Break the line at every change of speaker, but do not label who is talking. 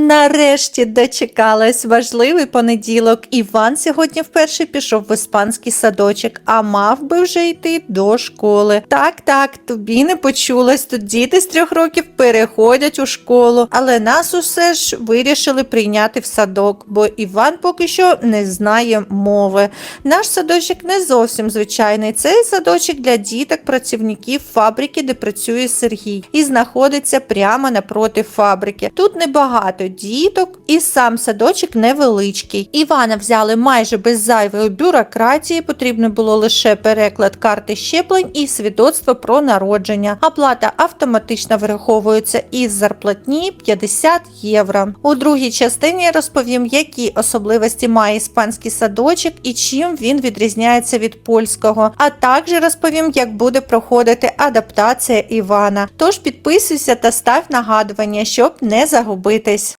Нарешті дочекалась важливий понеділок. Іван сьогодні вперше пішов в іспанський садочок, а мав би вже йти до школи. Так, так, тобі не почулось. Тут діти з трьох років переходять у школу, але нас усе ж вирішили прийняти в садок, бо Іван поки що не знає мови. Наш садочок не зовсім звичайний. Це садочок для діток, працівників фабрики, де працює Сергій, і знаходиться прямо напроти фабрики. Тут небагато діток, і сам садочок невеличкий. Івана взяли майже без зайвої бюрократії. Потрібно було лише переклад карти щеплень і свідоцтво про народження. Оплата автоматично враховується із зарплатні 50 євро. У другій частині розповім, які особливості має іспанський садочок і чим він відрізняється від польського. А також розповім, як буде проходити адаптація Івана. Тож підписуйся та став нагадування, щоб не загубитись.